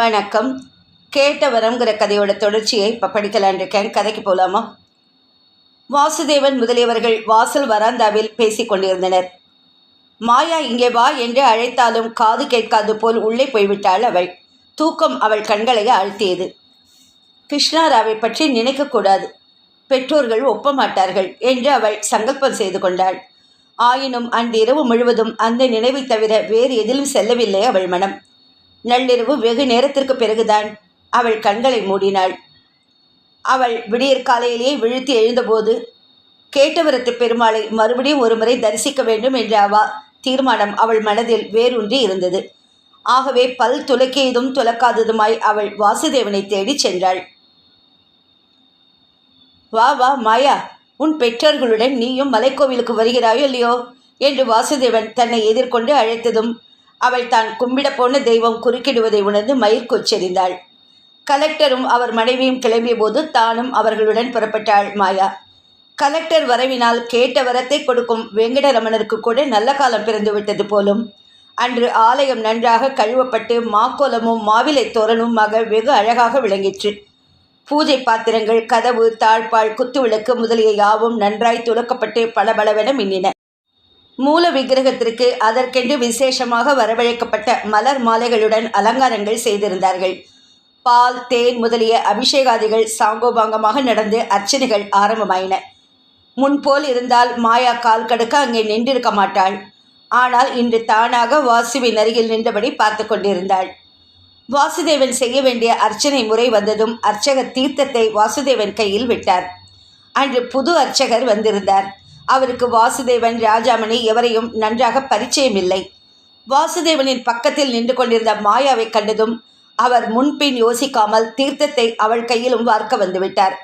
வணக்கம். கேட்டவரங்கிற கதையோட தொடர்ச்சியை இப்போ படிக்கலான் இருக்கேன். கதைக்கு போகலாமா வாசுதேவன் முதலியவர்கள் வாசல் வராந்தாவில் பேசிக் கொண்டிருந்தனர். மாயா இங்கே வா என்று அழைத்தாலும் காது கேட்காது போல் உள்ளே போய்விட்டாள் அவள். தூக்கம் அவள் கண்களை அழுத்தியது கிருஷ்ணாராவை பற்றி நினைக்கக்கூடாது. பெற்றோர்கள் ஒப்ப மாட்டார்கள் என்று அவள் சங்கல்பம் செய்து கொண்டாள். ஆயினும் அன்றிரவு முழுவதும் அந்த நினைவை தவிர வேறு எதிலும் செல்லவில்லை அவள் மனம். நள்ளிரவு வெகு நேரத்திற்கு பிறகுதான் அவள் கண்களை மூடினாள். அவள் விடியற் காலையிலேயே விழித்து எழுந்தபோது கேட்டவரத்து பெருமாளை மறுபடியும் ஒருமுறை தரிசிக்க வேண்டும் என்ற அவா தீர்மானம் அவள் மனதில் வேரூன்றி இருந்தது. ஆகவே பல் துலக்கியதும் துலக்காததுமாய் அவள் வாசுதேவனை தேடிச் சென்றாள். வா வா மாயா உன் பெற்றோர்களுடன் நீயும் மலைக்கோவிலுக்கு வருகிறாயோ இல்லையோ? என்று வாசுதேவன் தன்னை எதிர்கொண்டு அழைத்ததும் அவள் தான் கும்பிட போன தெய்வம் குறுக்கிடுவதை உணர்ந்து மயிர்கொச்செறிந்தாள் கலெக்டரும் அவர் மனைவியும் கிளம்பிய போது தானும் அவர்களுடன் புறப்பட்டாள் மாயா. கலெக்டர் வரவினால் கேட்ட வரத்தை கொடுக்கும் வெங்கடரமணருக்கு கூட நல்ல காலம் பிறந்து விட்டது போலும். அன்று ஆலயம் நன்றாக கழுவப்பட்டு மாக்கோலமும் மாவிலை தோரணுமாக வெகு அழகாக விளங்கிற்று. பூஜை பாத்திரங்கள் கதவு தாழ்பால் குத்துவிளக்கு முதலிய யாவும் நன்றாய் துலக்கப்பட்டு பளபளவென மின்னின. மூல விக்கிரகத்திற்கு அதற்கென்று விசேஷமாக வரவழைக்கப்பட்ட மலர் மாலைகளுடன் அலங்காரங்கள் செய்திருந்தார்கள். பால் தேன் முதலிய அபிஷேகாதிகள் சாங்கோபாங்கமாக நடந்து அர்ச்சனைகள் ஆரம்பமாயின. முன்போல் இருந்தால் மாயா கால் கடுக்க அங்கே நின்றிருக்க மாட்டாள். ஆனால் இன்று தானாக வாசுவின் அருகில் நின்றபடி பார்த்து கொண்டிருந்தாள். வாசுதேவன் செய்ய வேண்டிய அர்ச்சனை முறை வந்ததும் அர்ச்சக தீர்த்தத்தை வாசுதேவன் கையில் விட்டார். அன்று புது அர்ச்சகர் வந்திருந்தார். அவருக்கு வாசுதேவன் ராஜாமணி எவரையும் நன்றாக பரிச்சயமில்லை. வாசுதேவனின் பக்கத்தில் நின்று கொண்டிருந்த மாயாவை கண்டதும் அவர் முன்பின் யோசிக்காமல் தீர்த்தத்தை அவள் கையிலும் வார்க்க வந்துவிட்டார்.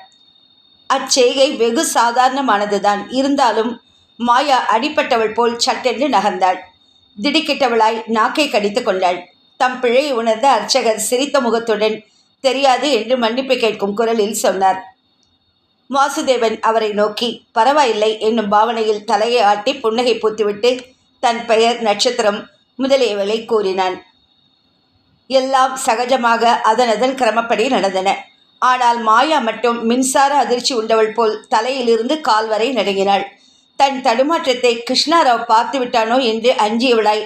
அச்செய்கை வெகு சாதாரணமானதுதான். இருந்தாலும் மாயா அடிப்பட்டவள் போல் சட்டென்று நகர்ந்தாள். திடுக்கிட்டவளாய் நாக்கை கடித்து கொண்டாள். தம் பிழையை உணர்ந்த அர்ச்சகர் சிரித்த முகத்துடன் தெரியாது என்று மன்னிப்பு கேட்கும் குரலில் சொன்னார். வாசுதேவன் அவரை நோக்கி பரவாயில்லை என்னும் பாவனையில் தலையை ஆட்டி புன்னகை பூத்துவிட்டு தன் பெயர் நட்சத்திரம் முதலியவளை கூறினான். எல்லாம் சகஜமாக அதனதன் கிரமப்படி நடந்தன. ஆனால் மாயா மட்டும் மின்சார அதிர்ச்சி உண்டவள் போல் தலையிலிருந்து கால் வரை நடுங்கினாள். தன் தடுமாற்றத்தை கிருஷ்ணாராவ் பார்த்து விட்டானோ என்று அஞ்சியவளாய்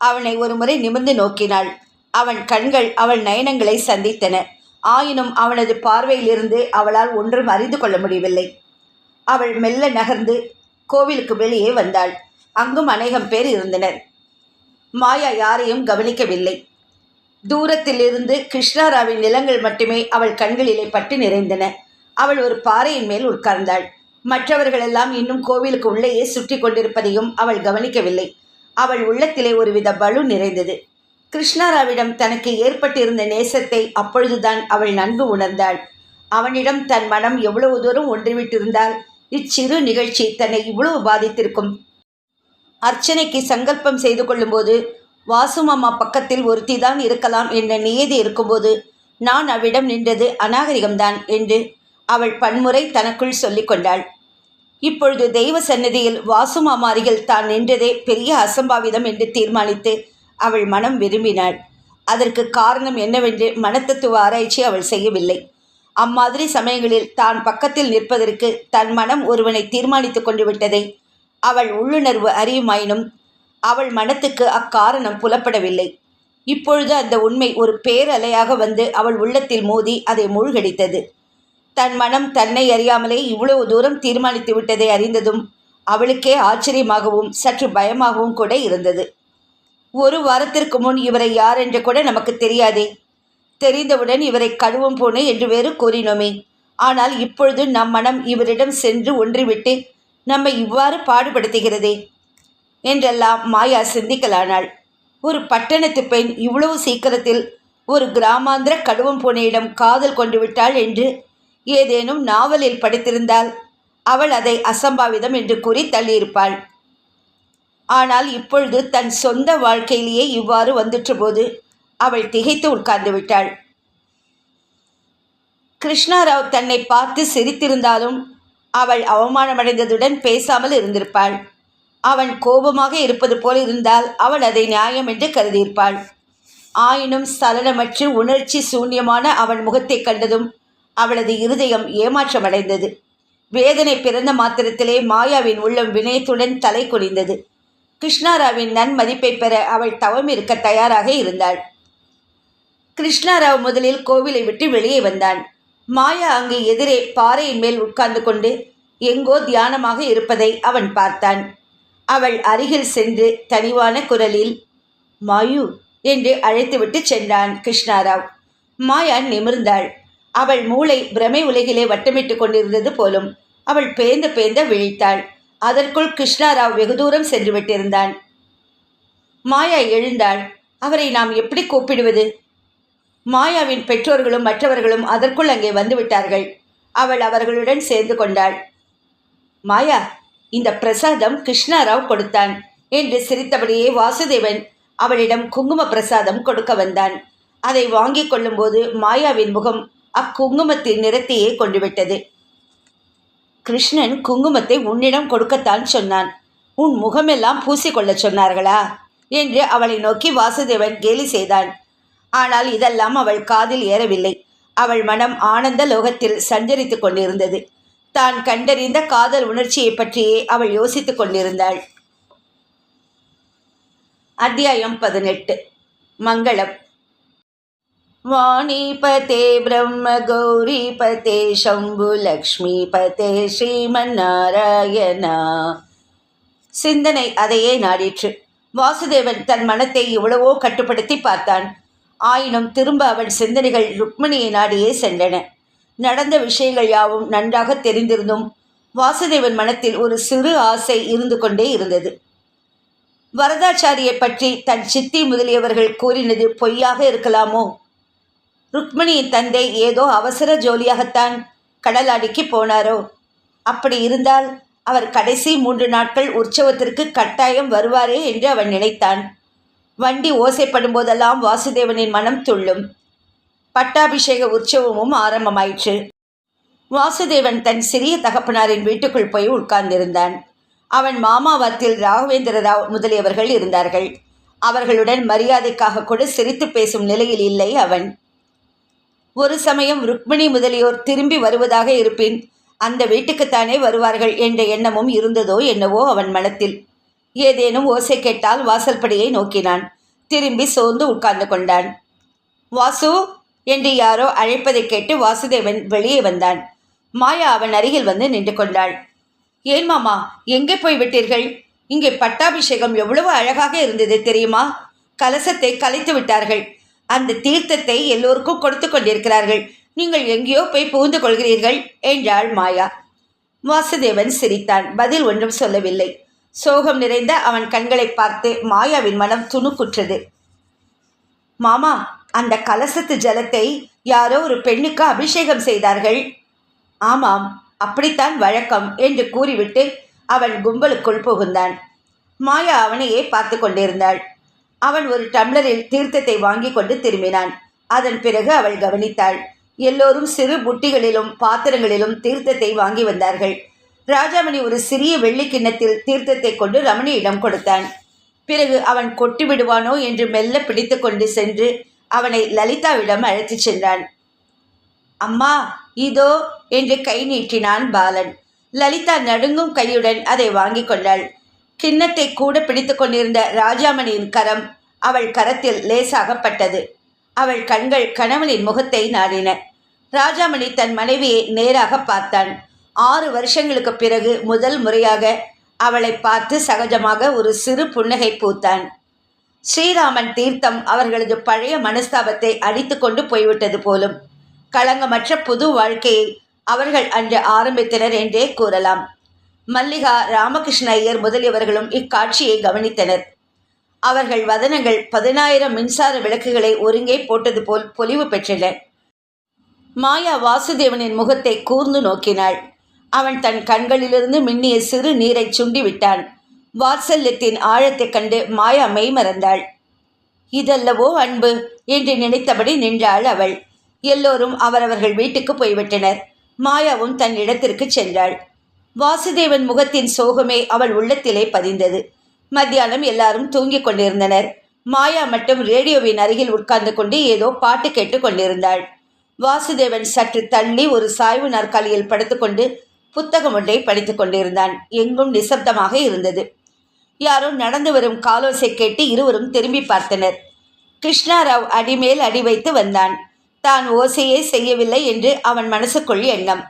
அவனை ஒருமுறை நிமிர்ந்து நோக்கினாள். அவன் கண்கள் அவள் நயனங்களை சந்தித்தன. ஆயினும் அவனது பார்வையிலிருந்து அவளால் ஒன்றும் அறிந்து கொள்ள முடியவில்லை. அவள் மெல்ல நகர்ந்து கோவிலுக்கு வெளியே வந்தாள். அங்கும் அநேகம் பேர் இருந்தனர். மாயா யாரையும் கவனிக்கவில்லை. தூரத்திலிருந்து கிருஷ்ணாராவின் நிலங்கள் மட்டுமே அவள் கண்களிலே பட்டு நிறைந்தன. அவள் ஒரு பாறையின் மேல் உட்கார்ந்தாள். மற்றவர்களெல்லாம் இன்னும் கோவிலுக்கு உள்ளேயே சுற்றி கொண்டிருப்பதையும் அவள் கவனிக்கவில்லை. அவள் உள்ளத்திலே ஒருவித பலு நிறைந்தது. கிருஷ்ணாராவிடம் தனக்கு ஏற்பட்டிருந்த நேசத்தை அப்பொழுதுதான் அவள் நன்கு உணர்ந்தாள். அவனிடம் தன் மனம் எவ்வளவு தூரம் ஒன்றிவிட்டிருந்தால் இச்சிறு நிகழ்ச்சி தன்னை இவ்வளவு பாதித்திருக்கும். அர்ச்சனைக்கு சங்கல்பம் செய்து கொள்ளும்போது வாசுமாமா பக்கத்தில் ஒருத்திதான் இருக்கலாம் என்ற நியதி இருக்கும்போது நான் அவ்விடம் நின்றது அநாகரிகம்தான் என்று அவள் பன்முறை தனக்குள் சொல்லிக்கொண்டாள் இப்பொழுது தெய்வ சன்னதியில் வாசுமாமா அருகில் தான் நின்றதே பெரிய அசம்பாவிதம் என்று தீர்மானித்து அவள் மனம் விரும்பினாள். அதற்கு காரணம் என்னவென்று மனத்தத்துவ ஆராய்ச்சி அவள் செய்யவில்லை. அம்மாதிரி சமயங்களில் தான் பக்கத்தில் நிற்பதற்கு தன் மனம் ஒருவனை தீர்மானித்து கொண்டு விட்டதை அவள் உள்ளுணர்வு அறியுமாயினும் அவள் மனத்துக்கு அக்காரணம் புலப்படவில்லை. இப்பொழுது அந்த உண்மை ஒரு பேரலையாக வந்து அவள் உள்ளத்தில் மோதி அதை மூழ்கடித்தது. தன் மனம் தன்னை அறியாமலே இவ்வளவு தூரம் தீர்மானித்து விட்டதை அறிந்ததும் அவளுக்கே ஆச்சரியமாகவும் சற்று பயமாகவும் கூட இருந்தது. ஒரு வாரத்திற்கு முன் இவரை யார் என்று கூட நமக்கு தெரியாதே. தெரிந்தவுடன் இவரை கழுவும் போனே என்று வேறு கூறினோமே. ஆனால் இப்பொழுது நம் மனம் இவரிடம் சென்று ஒன்றிவிட்டு நம்மை இவ்வாறு பாடுபடுத்துகிறதே என்றெல்லாம் மாயா சிந்திக்கலானாள். ஒரு பட்டணத்து பெண் இவ்வளவு சீக்கிரத்தில் ஒரு கிராமாந்திர கடுவம் பூனையிடம் காதல் கொண்டு விட்டாள் என்று ஏதேனும் நாவலில் படித்திருந்தால் அவள் அதை அசம்பாவிதம் என்று கூறி தள்ளியிருப்பாள். ஆனால் இப்பொழுது தன் சொந்த வாழ்க்கையிலேயே இவ்வாறு வந்துற்ற போது அவள் திகைத்து உட்கார்ந்து விட்டாள். கிருஷ்ணாராவ் தன்னை பார்த்து சிரித்திருந்தாலும் அவள் அவமானமடைந்ததுடன் பேசாமல் இருந்திருப்பாள். அவன் கோபமாக இருப்பது போல் இருந்தால் அவள் அதை நியாயம் என்று கருதியிருப்பாள். ஆயினும் சலனமற்று உணர்ச்சி சூன்யமான அவன் முகத்தைக் கண்டதும் அவளது இருதயம் ஏமாற்றமடைந்தது. வேதனை பிறந்த மாத்திரத்திலே மாயாவின் உள்ளம் வினயத்துடன் தலை குனிந்தது. கிருஷ்ணாராவின் நன்மதிப்பை பெற அவள் தவம் இருக்க தயாராக இருந்தாள். கிருஷ்ணாராவ் முதலில் கோவிலை விட்டு வெளியே வந்தான். மாயா அங்கு எதிரே பாறையின் மேல் உட்கார்ந்து கொண்டு எங்கோ தியானமாக இருப்பதை அவன் பார்த்தான். அவள் அருகில் சென்று தனிவான குரலில் மாயு என்று அழைத்துவிட்டு சென்றான் கிருஷ்ணாராவ். மாயா நிமிர்ந்தாள். அவள் மூளை பிரமை உலகிலே வட்டமிட்டு கொண்டிருந்தது போலும் அவள் பேந்த பேந்த விழித்தாள். அதற்குள் கிருஷ்ணாராவ் வெகு தூரம் சென்று விட்டிருந்தான். மாயா எழுந்தாள். அவரை நாம் எப்படி கூப்பிடுவது? மாயாவின் பெற்றோர்களும் மற்றவர்களும் அதற்குள் அங்கே வந்துவிட்டார்கள். அவள் அவர்களுடன் சேர்ந்து கொண்டாள். மாயா இந்த பிரசாதம் கிருஷ்ணாராவ் கொடுத்தான் என்று சிரித்தபடியே வாசுதேவன் அவளிடம் குங்கும பிரசாதம் கொடுக்க வந்தான். அதை வாங்கிக் கொள்ளும்போது மாயாவின் முகம் அக்குங்குமத்தின் நிறத்தையே கொண்டுவிட்டது. கிருஷ்ணன் குங்குமத்தை உன்னிடம் கொடுக்கத்தான் சொன்னான். உன் முகமெல்லாம் பூசிக்கொள்ள சொன்னார்களா? என்று அவளை நோக்கி வாசுதேவன் கேலி செய்தான். ஆனால் இதெல்லாம் அவள் காதில் ஏறவில்லை. அவள் மனம் ஆனந்த லோகத்தில் சஞ்சரித்துக் கொண்டிருந்தது. தான் கண்டறிந்த காதல் உணர்ச்சியை பற்றியே அவள் யோசித்துக் கொண்டிருந்தாள். அத்தியாயம் பதினெட்டு. மங்களம். வாணிபதே பிரம்ம கௌரிபதே சம்பு லக்ஷ்மிபதே ஸ்ரீமன்னாராயணா. சிந்தனை அதையே நாடிற்று. வாசுதேவன் தன் மனத்தை எவ்வளவோ கட்டுப்படுத்தி பார்த்தான். ஆயினும் திரும்ப அவன் சிந்தனைகள் ருக்மிணியை நாடியே சென்றன. நடந்த விஷயங்கள் யாவும் நன்றாக தெரிந்திருந்தும் வாசுதேவன் மனத்தில் ஒரு சிறு ஆசை இருந்து கொண்டே இருந்தது. வரதாச்சாரியை பற்றி தன் சித்தி முதலியவர்கள் கூறினது பொய்யாக இருக்கலாமோ? ருக்மிணியின் தந்தை ஏதோ அவசர ஜோலியாகத்தான் கடலாடிக்கு போனாரோ? அப்படி இருந்தால் அவர் கடைசி மூன்று நாட்கள் உற்சவத்திற்கு கட்டாயம் வருவாரே என்று அவன் நினைத்தான். வண்டி ஓசைப்படும் போதெல்லாம் வாசுதேவனின் மனம் துள்ளும். பட்டாபிஷேக உற்சவமும் ஆரம்பமாயிற்று. வாசுதேவன் தன் சிறிய தகப்பனாரின் வீட்டுக்குள் போய் உட்கார்ந்திருந்தான். அவன் மாமாவத்தில் ராகவேந்திர ராவ் முதலியவர்கள் இருந்தார்கள். அவர்களுடன் மரியாதைக்காக கூட சிரித்து பேசும் நிலையில் இல்லை அவன். ஒரு சமயம் ருக்மிணி முதலியோர் திரும்பி வருவதாக இருப்பின் அந்த வீட்டுக்குத்தானே வருவார்கள் என்ற எண்ணமும் இருந்ததோ என்னவோ அவன் மனத்தில். ஏதேனும் ஓசை கேட்டால் வாசல்படியை நோக்கினான். திரும்பி சோர்ந்து உட்கார்ந்து கொண்டான். வாசு என்று யாரோ அழைப்பதை கேட்டு வாசுதேவன் வெளியே வந்தான். மாயா அவன் அருகில் வந்து நின்று கொண்டாள். ஏன் மாமா எங்கே போய் விட்டீர்கள்? இங்கே பட்டாபிஷேகம் எவ்வளவு அழகாக இருந்தது தெரியுமா? கலசத்தை கலைத்து விட்டார்கள். அந்த தீர்த்தத்தை எல்லோருக்கும் கொடுத்து கொண்டிருக்கிறார்கள். நீங்கள் எங்கேயோ போய் புகுந்து கொள்கிறீர்கள் என்றாள் மாயா. வாசுதேவன் சிரித்தான். பதில் ஒன்றும் சொல்லவில்லை. சோகம் நிறைந்த அவன் கண்களை பார்த்து மாயாவின் மனம் துணுக்குற்றது. மாமா அந்த கலசத்து ஜலத்தை யாரோ ஒரு பெண்ணுக்கு அபிஷேகம் செய்தார்கள். ஆமாம் அப்படித்தான் வழக்கம் என்று கூறிவிட்டு அவன் கும்பலுக்குள் புகுந்தான். மாயா அவனையே பார்த்து கொண்டிருந்தாள். அவன் ஒரு டம்ளரில் தீர்த்தத்தை வாங்கி கொண்டு திரும்பினான். அதன் பிறகு அவள் கவனித்தாள். எல்லோரும் சிறு புட்டிகளிலும் பாத்திரங்களிலும் தீர்த்தத்தை வாங்கி வந்தார்கள். ராஜாமணி ஒரு சிறிய வெள்ளி கிண்ணத்தில் தீர்த்தத்தை கொண்டு ரமணியிடம் கொடுத்தான். பிறகு அவன் கொட்டி விடுவானோ என்று மெல்ல பிடித்து கொண்டு சென்று அவனை லலிதாவிடம் அழைத்துச் சென்றான். அம்மா இதோ என்று கை நீட்டினான் பாலன். லலிதா நடுங்கும் கையுடன் அதை வாங்கி கொண்டாள். கிண்ணத்தை கூட பிடித்து கொண்டிருந்த ராஜாமணியின் கரம் அவள் கரத்தில் லேசாகப்பட்டது. அவள் கண்கள் கணவனின் முகத்தை நாடின. ராஜாமணி தன் மனைவியை நேராக பார்த்தான். ஆறு வருஷங்களுக்கு பிறகு முதல் முறையாக அவளை பார்த்து சகஜமாக ஒரு சிறு புன்னகை பூத்தான். ஸ்ரீராமன் தீர்த்தம் அவர்களது பழைய மனஸ்தாபத்தை அடித்து கொண்டு போய்விட்டது போலும். களங்கமற்ற புது வாழ்க்கையை அவர்கள் அன்று ஆரம்பித்தனர் என்றே கூறலாம். மல்லிகா ராமகிருஷ்ண ஐயர் முதலியவர்களும் இக்காட்சியை கவனித்தனர். அவர்கள் வதனங்கள் பதினாயிரம் மின்சார விளக்குகளை ஒருங்கே போட்டது போல் பொலிவு பெற்றன மாயா வாசுதேவனின் முகத்தை கூர்ந்து நோக்கினாள். அவன் தன் கண்களிலிருந்து மின்னிய சிறு நீரை சுண்டி விட்டான் வாத்சல்யத்தின் ஆழத்தைக் கண்டு மாயா மெய்மறந்தாள். இதல்லவோ அன்பு என்று நினைத்தபடி நின்றாள் அவள். எல்லோரும் அவரவர்கள் வீட்டுக்கு போய்விட்டனர். மாயாவும் தன் இடத்திற்கு சென்றாள். வாசுதேவன் முகத்தின் சோகமே அவள் உள்ளத்திலே பதிந்தது. மத்தியானம் எல்லாரும் தூங்கிக் கொண்டிருந்தனர். மாயா மட்டும் ரேடியோவின் அருகில் உட்கார்ந்து கொண்டு ஏதோ பாட்டு கேட்டு கொண்டிருந்தாள். வாசுதேவன் சற்று தள்ளி ஒரு சாய்வு நாற்காலியில் படுத்துக்கொண்டு புத்தகம் ஒன்றை படித்துக் கொண்டிருந்தான். எங்கும் நிசப்தமாக இருந்தது. யாரோ நடந்து வரும் காலோசை கேட்டு இருவரும் திரும்பி பார்த்தனர். கிருஷ்ணாராவ் அடிமேல் அடி வைத்து வந்தான். தான் ஓசையே செய்யவில்லை என்று அவன் மனசுக்குள் எண்ணம்.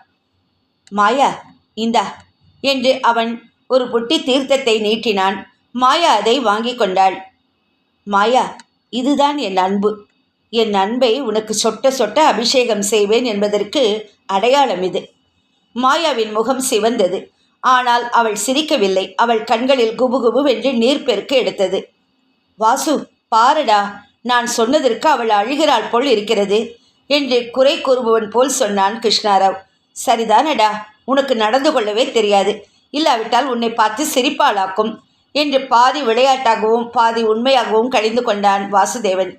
மாயா இந்தா என்று அவன் ஒரு புட்டி தீர்த்தத்தை நீட்டினான். மாயா அதை வாங்கி கொண்டாள். மாயா இதுதான் என் அன்பு. என் அன்பை உனக்கு சொட்ட சொட்ட அபிஷேகம் செய்வேன் என்பதற்கு அடையாளம் இது. மாயாவின் முகம் சிவந்தது. ஆனால் அவள் சிரிக்கவில்லை. அவள் கண்களில் குபுகுபுவென்று நீர்ப்பெருக்கு எடுத்தது. வாசு பாருடா நான் சொன்னதற்கு அவள் அழுகிறாள் போல் இருக்கிறது என்று குறை கூறுபவன் போல் சொன்னான் கிருஷ்ணாராவ். சரிதானடா? உனக்கு நடந்து கொள்ளவே தெரியாது. இல்லாவிட்டால் உன்னை பார்த்து சிரிப்பாளாக்கும் என்று பாதி விளையாட்டாகவும் பாதி உண்மையாகவும் கழிந்து கொண்டான் வாசுதேவன்.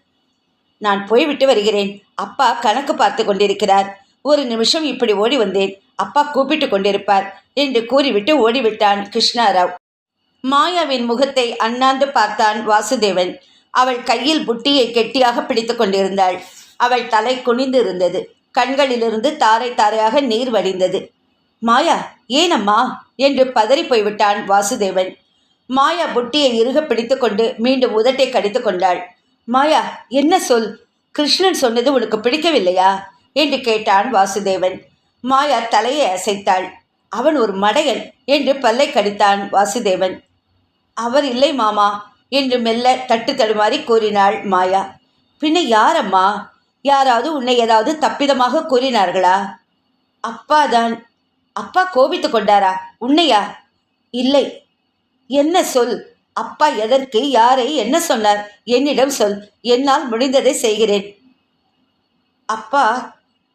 நான் போய்விட்டு வருகிறேன். அப்பா கணக்கு பார்த்து கொண்டிருக்கிறார். ஒரு நிமிஷம் இப்படி ஓடி வந்தேன். அப்பா கூப்பிட்டு கொண்டிருப்பார் என்று கூறிவிட்டு ஓடிவிட்டான் கிருஷ்ணாராவ். மாயாவின் முகத்தை அண்ணாந்து பார்த்தான் வாசுதேவன். அவள் கையில் புட்டியை கெட்டியாக பிடித்து கொண்டிருந்தாள். அவள் தலை குனிந்து இருந்தது. கண்களிலிருந்து தாரை தாரையாக நீர் வடிந்தது மாயா ஏனம்மா? என்று பதறி போய்விட்டான் வாசுதேவன். மாயா புட்டியை இறுக பிடித்துக்கொண்டு மீண்டும் உதட்டை கடித்து கொண்டாள். மாயா என்ன சொல்? கிருஷ்ணன் சொன்னது உனக்கு பிடிக்கவில்லையா? என்று கேட்டான் வாசுதேவன். மாயா தலையை அசைத்தாள். அவன் ஒரு மடையன் என்று பல்லை கடித்தான் வாசுதேவன். அவர் இல்லை மாமா என்று மெல்ல தட்டு தடுமாறி கூறினாள் மாயா. பின்ன யாரம்மா? யாராவது உன்னை ஏதாவது தப்பிதமாக கூறினார்களா? அப்பா தான் அப்பா கோபித்து கொண்டாரா? உன்னையா? இல்லை. என்ன சொல்? அப்பா எதற்கு யாரை என்ன சொன்னார்? என்னிடம் சொல். என்னால் முடிந்ததை செய்கிறேன். அப்பா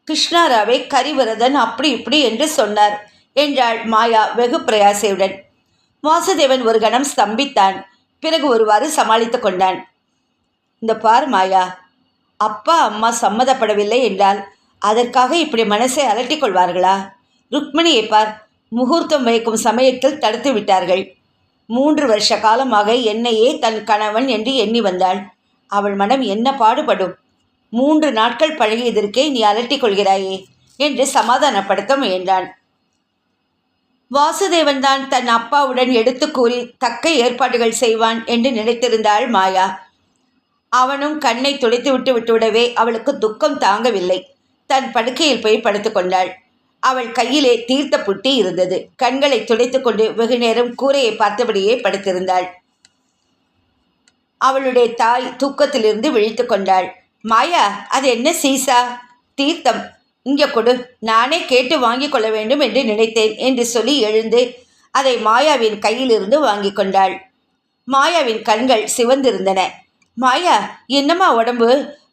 கிருஷ்ணாராவை கரிவரதன் அப்படி இப்படி என்று சொன்னார் என்றாள் மாயா வெகு பிரயாசையுடன். வாசுதேவன் ஒரு கணம் ஸ்தம்பித்தான். பிறகு ஒருவாறு சமாளித்து கொண்டான். இந்த பார் மாயா அப்பா அம்மா சம்மதப்படவில்லை என்றால் அதற்காக இப்படி மனசை அலட்டிக் கொள்வார்களா? ருக்மிணியை பார். முகூர்த்தம் வைக்கும் சமயத்தில் தடுத்து விட்டார்கள். மூன்று வருஷ காலமாக என்னையே தன் கணவன் என்று எண்ணி வந்தாள். அவள் மனம் என்ன பாடுபடும்? மூன்று நாட்கள் பழகியதற்கே நீ அலட்டிக் கொள்கிறாயே என்று சமாதானப்படுத்த முயன்றான். வாசுதேவன் தான் தன் அப்பாவுடன் எடுத்து கூறி தக்க ஏற்பாடுகள் செய்வான் என்று நினைத்திருந்தாள் மாயா. அவனும் கண்ணை துடைத்து விட்டு விட்டுவிடவே அவளுக்கு துக்கம் தாங்கவில்லை. தன் படுக்கையில் போய் படுத்துக்கொண்டாள் அவள் கையிலே தீர்த்த புட்டி இருந்தது. கண்களை துடைத்துக்கொண்டு வெகு நேரம் கூரையை பார்த்தபடியே படுத்திருந்தாள். அவளுடைய தாய் தூக்கத்திலிருந்து விழித்து கொண்டாள். மாயா அது என்ன சீசா? தீர்த்தம். இங்கே கொடு. நானே கேட்டு வாங்கி கொள்ள வேண்டும் என்று நினைத்தேன் என்று சொல்லி எழுந்து அதை மாயாவின் கையிலிருந்து வாங்கி கொண்டாள். மாயாவின் கண்கள் சிவந்திருந்தன. மாயா என்னம்மா உடம்பு?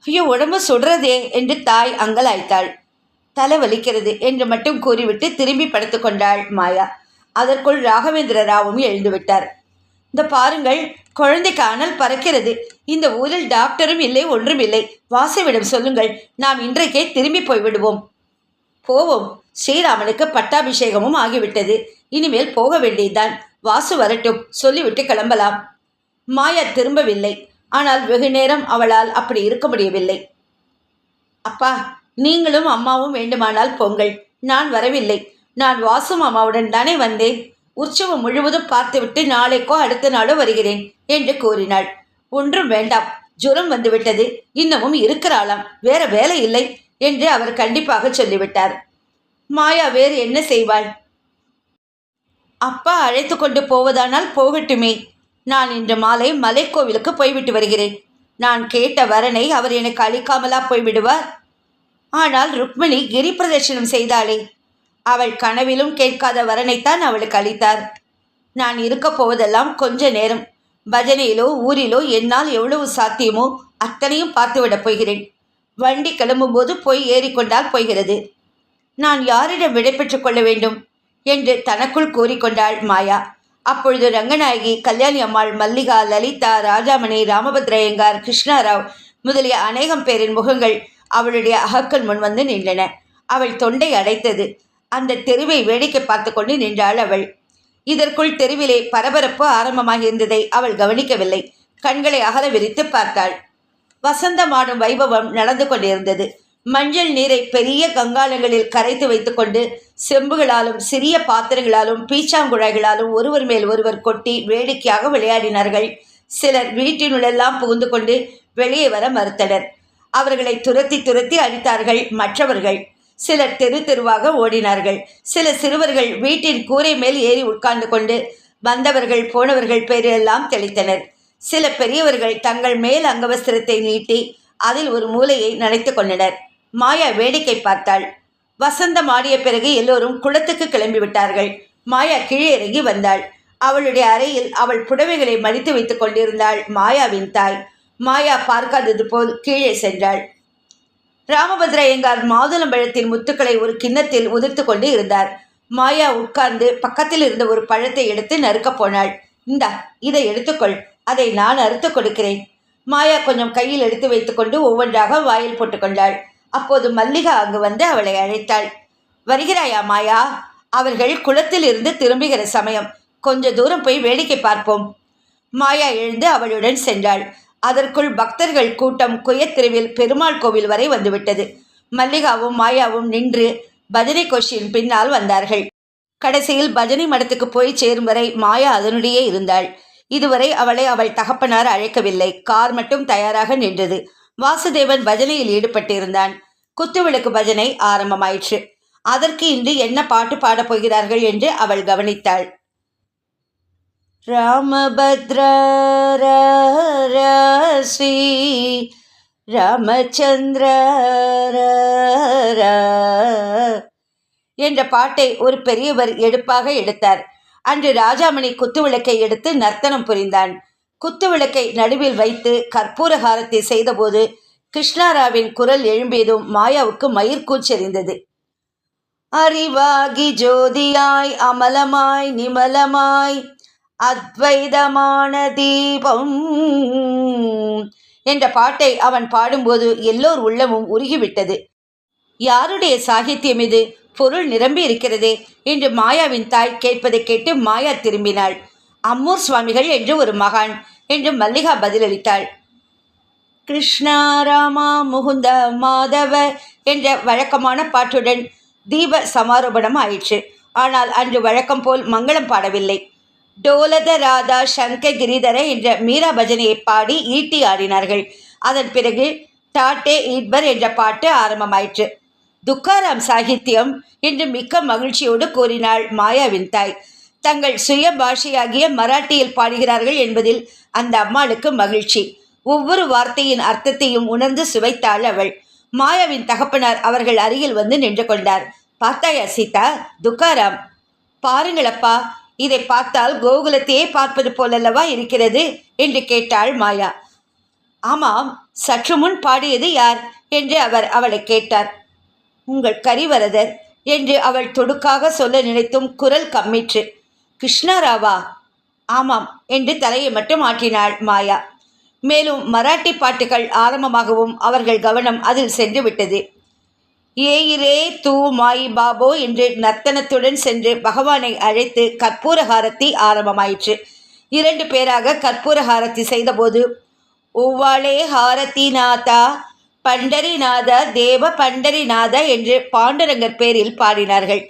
ஐயோ உடம்பு சுடுறதே என்று தாய் அங்கலாய்த்தாள். தலை வலிக்கிறது என்று மட்டும் கூறிவிட்டு திரும்பி படுத்துக்கொண்டாள் மாயா. அதற்குள் ராகவேந்திர ராவும் எழுந்துவிட்டார் இந்த பாருங்கள் குழந்தைக்கு அனல் பறக்கிறது. இந்த ஊரில் டாக்டரும் இல்லை ஒன்றும் இல்லை. வாசுவிடம் சொல்லுங்கள். நாம் இன்றைக்கே திரும்பி போய்விடுவோம் போவோம். ஸ்ரீராமனுக்கு பட்டாபிஷேகமும் ஆகிவிட்டது. இனிமேல் போக வேண்டியதுதான். வாசு வரட்டும். சொல்லிவிட்டு கிளம்பலாம். மாயா திரும்பவில்லை. ஆனால் வெகு நேரம் அவளால் அப்படி இருக்க முடியவில்லை. அப்பா நீங்களும் அம்மாவும் வேண்டுமானால் போங்கள். நான் வரவில்லை. நான் வாசும் அம்மாவுடன் தானே வந்தேன். உற்சவம் முழுவதும் பார்த்துவிட்டு நாளைக்கோ அடுத்த நாளோ வருகிறேன் என்று கூறினாள். ஒன்றும் வேண்டாம். ஜுரம் வந்துவிட்டது. இன்னமும் இருக்கிறாளாம். வேற வேலை இல்லை என்று அவர் கண்டிப்பாக சொல்லிவிட்டார். மாயா வேறு என்ன செய்வாள் அப்பா அழைத்து கொண்டு போவதானால் போகட்டுமே. நான் இன்று மாலை மலைக்கோவிலுக்கு போய்விட்டு வருகிறேன். நான் கேட்ட வரனை அவர் எனக்கு அளிக்காமலா போய்விடுவார்? ஆனால் ருக்மிணி கிரி பிரதர்ஷனம் செய்தாளே. அவள் கனவிலும் கேட்காத வரனைத்தான் அவளுக்கு அளித்தார். நான் இருக்க போவதெல்லாம் கொஞ்ச நேரம். பஜனையிலோ ஊரிலோ என்னால் எவ்வளவு சாத்தியமோ அத்தனையும் பார்த்துவிடப் போகிறேன். வண்டி கிளம்பும்போது போய் ஏறிக்கொண்டால் போகிறது. நான் யாரிடம் விடைபெற்றுக் கொள்ள வேண்டும்? என்று தனக்குள் கூறிக்கொண்டாள் மாயா. அப்பொழுது ரங்கநாயகி கல்யாணி அம்மாள் மல்லிகா லலிதா ராஜாமணி ராமபத்ரயங்கார் கிருஷ்ணாராவ் முதலிய அநேகம் பேரின் முகங்கள் அவளுடைய அகக்கள் முன் வந்து நின்றன. அவள் தொண்டை அடைத்தது. அந்த தெருவை வேடிக்கை பார்த்து கொண்டு நின்றாள் அவள். இதற்குள் தெருவிலே பரபரப்பு ஆரம்பமாகியிருந்ததை அவள் கவனிக்கவில்லை. கண்களை அகல விரித்து பார்த்தாள். வசந்தமாடும் வைபவம் நடந்து கொண்டிருந்தது. மஞ்சள் நீரை பெரிய கங்காளங்களில் கரைத்து வைத்துக்கொண்டு செம்புகளாலும் சிறிய பாத்திரங்களாலும் பீச்சாங்குழாய்களாலும் ஒருவர் மேல் ஒருவர் கொட்டி வேடிக்கையாக விளையாடினார்கள். சிலர் வீட்டினுள்ளெல்லாம் புகுந்து கொண்டு வெளியே வர மறுத்தனர். அவர்களை துரத்தி துரத்தி அடித்தார்கள் மற்றவர்கள். சிலர் தெரு தெருவாக ஓடினார்கள். சில சிறுவர்கள் வீட்டின் கூரை மேல் ஏறி உட்கார்ந்து கொண்டு வந்தவர்கள் போனவர்கள் பேரெல்லாம் தெளித்தனர். சில பெரியவர்கள் தங்கள் மேல் அங்கவஸ்திரத்தை நீட்டி அதில் ஒரு மூலையை நனைத்து கொண்டனர். மாயா வேடிக்கை பார்த்தாள். வசந்தம் ஆடிய பிறகு எல்லோரும் குளத்துக்கு கிளம்பிவிட்டார்கள் மாயா கீழே இறங்கி வந்தாள். அவளுடைய அறையில் அவள் புடவைகளை மடித்து வைத்துக் கொண்டிருந்தாள் மாயாவின் தாய். மாயா பார்க்காதது போல் கீழே சென்றாள். ராமபத்ர ஐயங்கார் மாதுளம்பழத்தின் முத்துக்களை ஒரு கிண்ணத்தில் உதிர்த்து கொண்டு இருந்தார். மாயா உட்கார்ந்து பக்கத்தில் இருந்த ஒரு பழத்தை எடுத்து நறுக்கப் போனாள். இந்தா இதை எடுத்துக்கொள். அதை நான் அறுத்து கொடுக்கிறேன். மாயா கொஞ்சம் கையில் எடுத்து வைத்துக்கொண்டு ஒவ்வொன்றாக வாயில் போட்டுக்கொண்டாள் அப்போது மல்லிகா அங்கு வந்து அவளை அழைத்தாள். வருகிறாயா மாயா? அவர்கள் குளத்தில் இருந்து திரும்புகிற சமயம். கொஞ்ச தூரம் போய் வேடிக்கை பார்ப்போம். மாயா எழுந்து அவளுடன் சென்றாள். அதற்குள் பக்தர்கள் கூட்டம் குயத்திருவில் பெருமாள் கோவில் வரை வந்துவிட்டது. மல்லிகாவும் மாயாவும் நின்று பஜனை கோஷியின் பின்னால் வந்தார்கள். கடைசியில் பஜனை மடத்துக்கு போய் சேரும் வரை மாயா அதனுடையே இருந்தாள். இதுவரை அவளை அவள் தகப்பனார் அழைக்கவில்லை. கார் மட்டும் தயாராக நின்றது. வாசுதேவன் பஜனையில் ஈடுபட்டிருந்தான். குத்துவிளக்கு பஜனை ஆரம்பமாயிற்று. அதற்கு இன்று என்ன பாட்டு பாடப் போகிறார்கள் என்று அவள் கவனித்தாள். ராமபத்ர ஸ்ரீ ராமச்சந்திர என்ற பாட்டை ஒரு பெரியவர் எடுப்பாக எடுத்தார் அன்று ராஜாமணி குத்துவிளக்கை எடுத்து நர்த்தனம் புரிந்தான் குத்துவிளக்கை நடுவில் வைத்து கற்பூரகாரத்தை செய்தபோது கிருஷ்ணாராவின் குரல் எழும்பியதும் மாயாவுக்கு மயிர்கூச்செறிந்தது அறிவாகி ஜோதியாய் அமலமாய் நிமலமாய் அத்வைதமான தீபம் என்ற பாட்டை அவன் பாடும்போது எல்லோர் உள்ளமும் உருகிவிட்டது. யாருடைய சாகித்யம் இது? பொருள் நிரம்பி இருக்கிறதே என்று மாயாவின் தாய் கேட்பதை கேட்டு மாயா திரும்பினாள். அம்மூர் சுவாமிகள் என்று ஒரு மகான் என்று மல்லிகா பதிலளித்தாள். கிருஷ்ணா ராமா முகுந்த மாதவ என்ற வழக்கமான பாட்டுடன் தீப சமாரோபணம் ஆயிற்று. ஆனால் அன்று வழக்கம் போல் மங்களம் பாடவில்லை. டோலத ராதா சங்க கிரிதர என்ற மீரா பஜனையை பாடி ஈட்டி ஆடினார்கள். அதன் பிறகு டாட்டே ஈட்பர் என்ற பாட்டு ஆரம்பமாயிற்று. துக்காராம் சாகித்யம் என்று மிக்க மகிழ்ச்சியோடு கூறினாள் மாயாவின் தாய். தங்கள் சுய பாஷையாகிய மராட்டியில் பாடுகிறார்கள் என்பதில் அந்த அம்மாளுக்கு மகிழ்ச்சி. ஒவ்வொரு வார்த்தையின் அர்த்தத்தையும் உணர்ந்து சுவைத்தாள் அவள். மாயாவின் தகப்பனார் அவர்கள் அருகில் வந்து நின்று கொண்டார். பார்த்தாயா சீதா துக்காராம்? பாருங்களப்பா இதை பார்த்தால் கோகுலத்தையே பார்ப்பது போலல்லவா இருக்கிறது? என்று கேட்டாள் மாயா. ஆமாம் சற்று முன் பாடியது யார்? என்று அவர் அவளை கேட்டார். உங்கள் கரிவரதர் என்று அவள் தொடுக்காக சொல்ல நினைத்தும் குரல் கம்மிற்று. கிருஷ்ணாராவா ஆமாம் என்று தலையை மட்டும் ஆட்டினாள் மாயா. மேலும் மராட்டி பாட்டுகள் ஆரம்பமாகவும் அவர்கள் கவனம் அதில் சென்று விட்டது ஏயிரே தூ மாயி பாபோ என்று நர்த்தனத்துடன் சென்று பகவானை அழைத்து கற்பூரஹாரத்தி ஆரம்பமாயிற்று. இரண்டு பேராக கற்பூரஹாரத்தி செய்தபோது ஒவ்வாளே ஹாரதி நாதா பண்டரிநாத தேவ பண்டரிநாத என்று பாண்டுரங்கர் பேரில் பாடினார்கள்.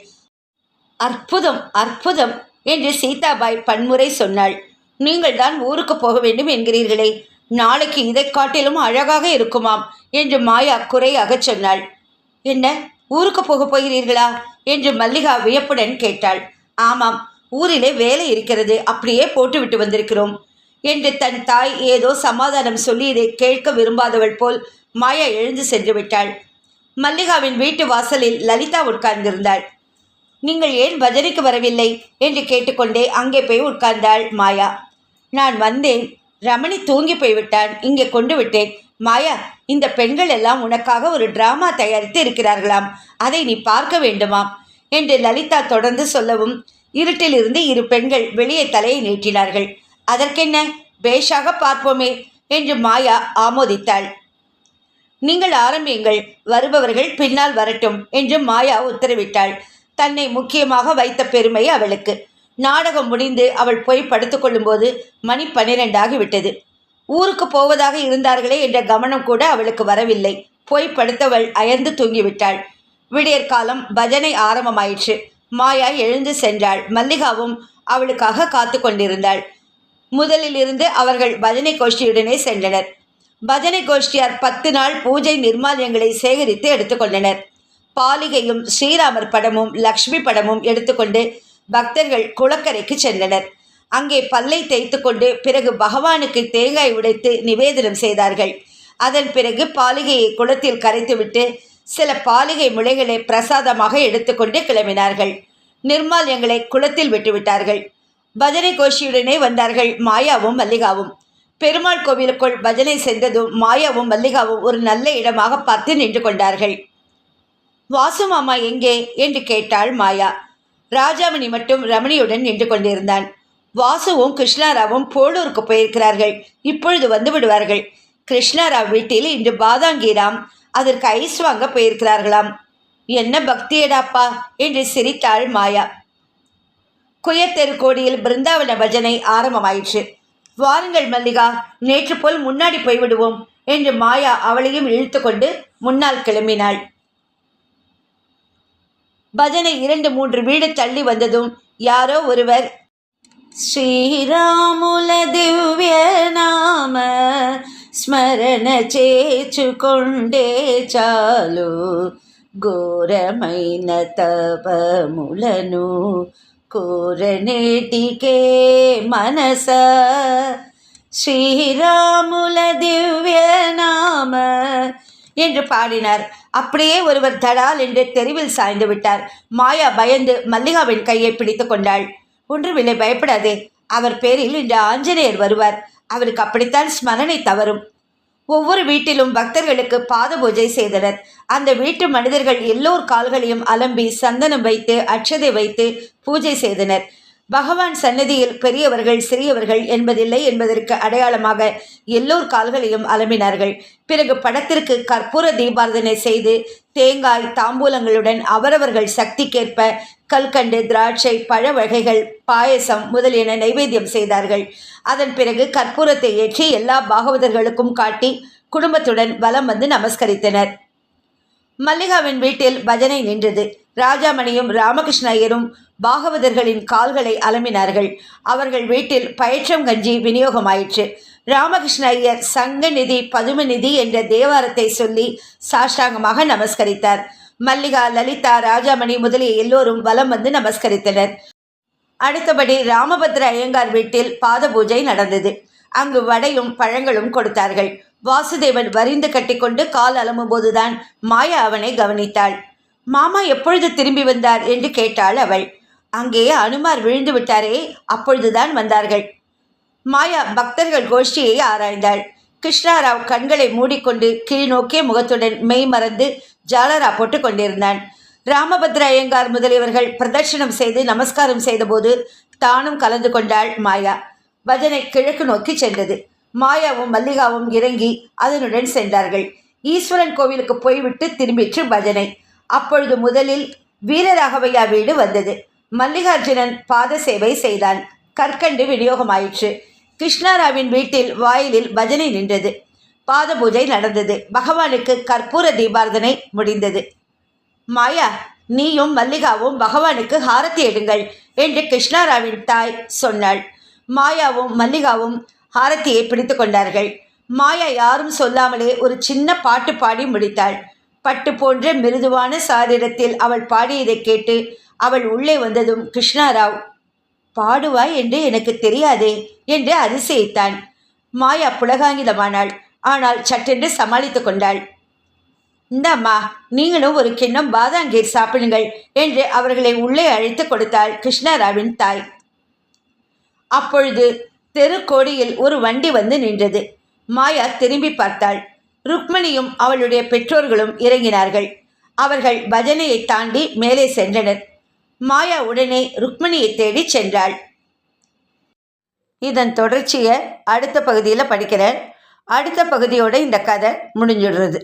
அற்புதம் அற்புதம் என்று சீதாபாய் பன்முறை சொன்னாள். நீங்கள் தான் ஊருக்கு போக வேண்டும் என்கிறீர்களே நாளைக்கு இதைக் காட்டிலும் அழகாக இருக்குமாம் என்று மாயா குறையாகச் சொன்னாள். என்ன ஊருக்கு போக போகிறீர்களா? என்று மல்லிகா வியப்புடன் கேட்டாள். ஆமாம் ஊரிலே வேலை இருக்கிறது அப்படியே போட்டுவிட்டு வந்திருக்கிறோம் என்று தன் தாய் ஏதோ சமாதானம் சொல்லி இதை கேட்க விரும்பாதவள் போல் மாயா எழுந்து சென்று விட்டாள். மல்லிகாவின் வீட்டு வாசலில் லலிதா உட்கார்ந்திருந்தாள். நீங்கள் ஏன் பஜனைக்கு வரவில்லை? என்று கேட்டுக்கொண்டே அங்கே போய் உட்கார்ந்தாள் மாயா. நான் வந்தேன். ரமணி தூங்கி போய்விட்டான். இங்கே கொண்டு விட்டேன். மாயா இந்த பெண்கள் எல்லாம் உனக்காக ஒரு டிராமா தயாரித்து இருக்கிறார்களாம். அதை நீ பார்க்க வேண்டுமாம் என்று லலிதா தொடர்ந்து சொல்லவும் இருட்டிலிருந்து இரு பெண்கள் வெளியே தலையை நீட்டினார்கள். அதற்கென்ன? பேஷாக பார்ப்போமே என்று மாயா ஆமோதித்தாள். நீங்கள் ஆரம்பியுங்கள் வருபவர்கள் பின்னால் வரட்டும் என்று மாயா உத்தரவிட்டாள். தன்னை முக்கியமாக வைத்த பெருமை அவளுக்கு. நாடகம் முடிந்து அவள் போய் படுத்துக்கொள்ளும்போது மணி பன்னிரெண்டாகிவிட்டது. ஊருக்கு போவதாக இருந்தார்களே என்ற கவனம் கூட அவளுக்கு வரவில்லை. போய் படுத்தவள் அயர்ந்து தூங்கிவிட்டாள். விடியற்காலம் பஜனை ஆரம்பமாயிற்று. மாயா எழுந்து சென்றாள். மல்லிகாவும் அவளுக்காக காத்து கொண்டிருந்தாள். முதலில் இருந்து அவர்கள் பஜனை கோஷ்டியுடனே சென்றனர். பஜனை கோஷ்டியார் பத்து நாள் பூஜை நிர்மால்யங்களை சேகரித்து எடுத்துக்கொண்டனர் பாலிகையும் ஸ்ரீராமர் படமும் லக்ஷ்மி படமும் எடுத்துக்கொண்டு பக்தர்கள் குளக்கரைக்கு சென்றனர். அங்கே பல்லை தேய்த்து கொண்டு பிறகு பகவானுக்கு தேங்காய் உடைத்து நிவேதனம் செய்தார்கள். அதன் பிறகு பாலிகையை குளத்தில் கரைத்துவிட்டு சில பாலிகை முளைகளை பிரசாதமாக எடுத்துக்கொண்டு கிளம்பினார்கள். நிர்மால் எங்களை குளத்தில் விட்டுவிட்டார்கள். பஜனை கோஷியுடனே வந்தார்கள் மாயாவும் மல்லிகாவும். பெருமாள் கோவிலுக்குள் பஜனை சென்றதும் மாயாவும் மல்லிகாவும் ஒரு நல்ல இடமாக பார்த்து நின்று கொண்டார்கள். வாசு மாமா எங்கே? என்று கேட்டாள் மாயா. ராஜாமணி மட்டும் ரமணியுடன் நின்று கொண்டிருந்தான். வாசுவும் கிருஷ்ணாராவும் போலூருக்கு போயிருக்கிறார்கள். இப்பொழுது வந்து விடுவார்கள். கிருஷ்ணாராவ் வீட்டில் இன்று பாதாங்கீராம் அதற்கு ஐஸ் வாங்க போயிருக்கிறார்களாம். என்ன பக்தியடாப்பா என்று சிரித்தாள் மாயா. குயத்தெருக்கோடியில் பிருந்தாவன பஜனை ஆரம்பமாயிற்று. வாருங்கள் மல்லிகா நேற்று போல் முன்னாடி போய்விடுவோம் என்று மாயா அவளையும் இழுத்துக்கொண்டு முன்னால் கிளம்பினாள். பஜனை இரண்டு மூன்று வீடு தள்ளி வந்ததும் யாரோ ஒருவர் శ్రీరాముల దివ్య నామ స్మరణ చేచుకొండే చాలు ఘోరమైన తపములను కోరనేటికే మనస ஸ்ரீராமுல திவ்ய நாம என்று பாடினார் அப்படியே ஒருவர் தடால் என்று தெருவில் சாய்ந்து விட்டார் மாயா பயந்து மல்லிகாவின் கையை பிடித்து கொண்டாள் ஒன்றுமில்லை பயப்படாதே. அவர் பேரில் இன்று ஆஞ்சநேயர் வருவார். அவருக்கு அப்படித்தான் ஸ்மரணை தவறும். ஒவ்வொரு வீட்டிலும் பக்தர்களுக்கு பாத பூஜை செய்தனர். அந்த வீட்டு மனிதர்கள் எல்லோர் கால்களையும் அலம்பி சந்தனம் வைத்து அட்சதை வைத்து பூஜை செய்தனர். பகவான் சன்னதியில் பெரியவர்கள் சிறியவர்கள் என்பதில்லை என்பதற்கு அடையாளமாக எல்லோர் கால்களையும் அலம்பினார்கள். பிறகு படத்திற்கு கற்பூர தீபாரதனை செய்து தேங்காய் தாம்பூலங்களுடன் அவரவர்கள் சக்திக்கேற்ப கல்கண்டு திராட்சை பழ வகைகள் பாயசம் முதலியன நைவேத்தியம் செய்தார்கள். அதன் பிறகு கற்பூரத்தை ஏற்றி எல்லா பாகவதர்களுக்கும் காட்டி குடும்பத்துடன் வலம் வந்து நமஸ்கரித்தனர். மல்லிகாவின் வீட்டில் பஜனை நின்றது. ராஜாமணியும் ராமகிருஷ்ண ஐயரும் பாகவதர்களின் கால்களை அலம்பினார்கள். அவர்கள் வீட்டில் பயற்றம் கஞ்சி விநியோகமாயிற்று. ராமகிருஷ்ண ஐயர் சங்க நிதி நிதி என்ற தேவாரத்தை சொல்லி சாஷ்டாங்கமாக நமஸ்கரித்தார். மல்லிகா லலிதா ராஜாமணி முதலிய எல்லோரும் வலம் வந்து நமஸ்கரித்தனர். அடுத்தபடி ராமபத்ர ஐயங்கார் வீட்டில் பாத பூஜை நடந்தது. அங்கு வடையும் பழங்களும் கொடுத்தார்கள். வாசுதேவன் வரிந்து கட்டிக்கொண்டு கால் அலம்பும் போதுதான் மாயா அவனை கவனித்தாள். மாமா எப்பொழுது திரும்பி வந்தார்? என்று கேட்டாள் அவள். அங்கே அனுமார் விழுந்து விட்டாரே அப்பொழுதுதான் வந்தார்கள். மாயா பக்தர்கள் கோஷ்டியை ஆராய்ந்தாள். கிருஷ்ணாராவ் கண்களை மூடிக்கொண்டு கீழ்நோக்கிய முகத்துடன் மெய் மறந்து ஜாலரா போட்டு கொண்டிருந்தான். ராமபத்ர ஐயங்கார் முதலியவர்கள் பிரதட்சணம் செய்து நமஸ்காரம் செய்தபோது தானும் கலந்து கொண்டாள் மாயா. பஜனை கிழக்கு நோக்கி சென்றது. மாயாவும் மல்லிகாவும் இறங்கி அதனுடன் சென்றார்கள். ஈஸ்வரன் கோவிலுக்கு போய்விட்டு திரும்பிற்று பஜனை. அப்பொழுது முதலில் வீரராகவையா வீடு வந்தது. மல்லிகார்ஜுனன் பாத சேவை செய்தான். கற்கண்டு விநியோகமாயிற்று. கிருஷ்ணாராவின் வீட்டில் வாயிலில் பஜனை நின்றது. பாத பூஜை நடந்தது. பகவானுக்கு கற்பூர தீபார்த்தனை முடிந்தது. மாயா நீயும் மல்லிகாவும் பகவானுக்கு ஹாரத்தி எடுங்கள் என்று கிருஷ்ணாராவின் தாய் சொன்னாள். மாயாவும் மல்லிகாவும் ஹாரத்தியை பிடித்து கொண்டார்கள். மாயா யாரும் சொல்லாமலே ஒரு சின்ன பாட்டு பாடி முடித்தாள். பட்டு போன்ற மிருதுவான சாரிடத்தில் அவள் பாடியதை கேட்டு அவள் உள்ளே வந்ததும் கிருஷ்ணாராவ் பாடுவாய் என்று எனக்கு தெரியாதே என்று அதிசயித்தான். மாயா புலகாங்கிதமானாள். ஆனால் சட்டென்று சமாளித்து கொண்டாள். இந்தாம்மா நீங்களும் ஒரு கிண்ணம் பாதாங்கீர் சாப்பிடுங்கள் என்று அவர்களை உள்ளே அழைத்து கொடுத்தாள் கிருஷ்ணாராவின் தாய். அப்பொழுது தெருக்கோடியில் ஒரு வண்டி வந்து நின்றது. மாயா திரும்பி பார்த்தாள். ருக்மணியும் அவளுடைய பெற்றோர்களும் இறங்கினார்கள். அவர்கள் பஜனையை தாண்டி மேலே சென்றனர். மாயா உடனே ருக்மணியை தேடி சென்றாள். இதன் தொடர்ச்சியை அடுத்த பகுதியில் படிக்கிறேன். அடுத்த பகுதியோட இந்த கதை முடிஞ்சிடுறது.